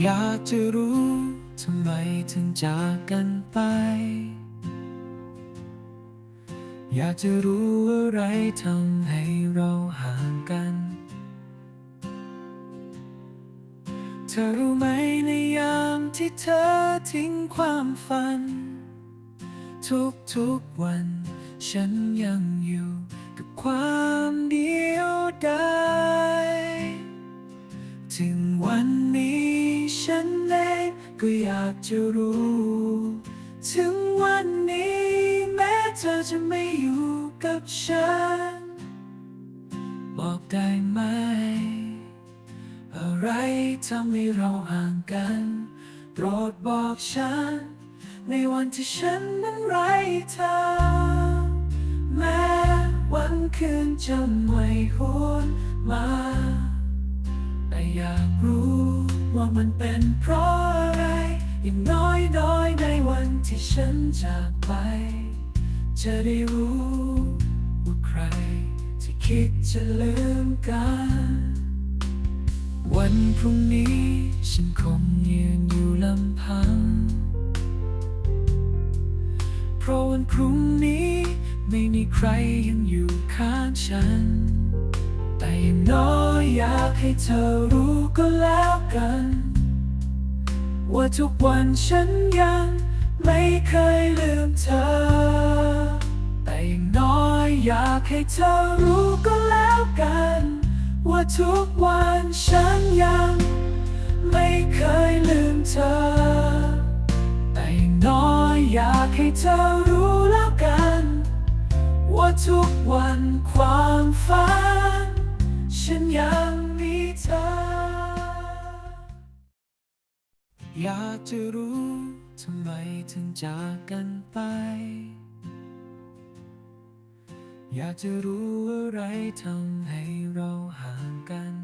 อยากจะรู้ทำไมถึงจากกันไป อยากจะรู้อะไรทำให้เราห่างกัน เธอรู้ไหมในยามที่เธอทิ้งความฝัน ทุกๆวัน ฉันยังอยู่กับความเดียวดายถึงวัน ฉันเองก็อยากจะรู้ ถึงวันนี้แม้เธอจะไม่อยู่กับฉัน บอกได้ไหม อะไรทำให้เราห่างกัน โปรดบอกฉัน ในวันที่ฉันนั้นไร้เธอ แม้วันคืนจะไม่หวนมา แต่อยากรู้ ว่ามันเป็นเพราะอะไรอย่างน้อยน้อยๆในวันที่ฉันจากไป จะได้รู้ว่าใครที่คิดจะลืมกัน วันพรุ่งนี้ฉันคงยืนอยู่ลำพัง เพราะวันพรุ่งนี้ไม่มีใครยังอยู่ข้างฉัน แต่อย่างน้อยอยากให้เธอรู้ก็แล้วกัน ว่าทุกวันฉันยังไม่เคยลืมเธอ แต่อย่างน้อยอยากให้เธอรู้ก็แล้วกัน ว่าทุกวันฉันยังไม่เคยลืมเธอ แต่อย่างน้อยอยากให้เธอรู้แล้วกัน ว่าทุกวันความฝัน อยากจะรู้ทำไมถึงจากกันไป อยากจะรู้อะไรทำให้เราห่างกัน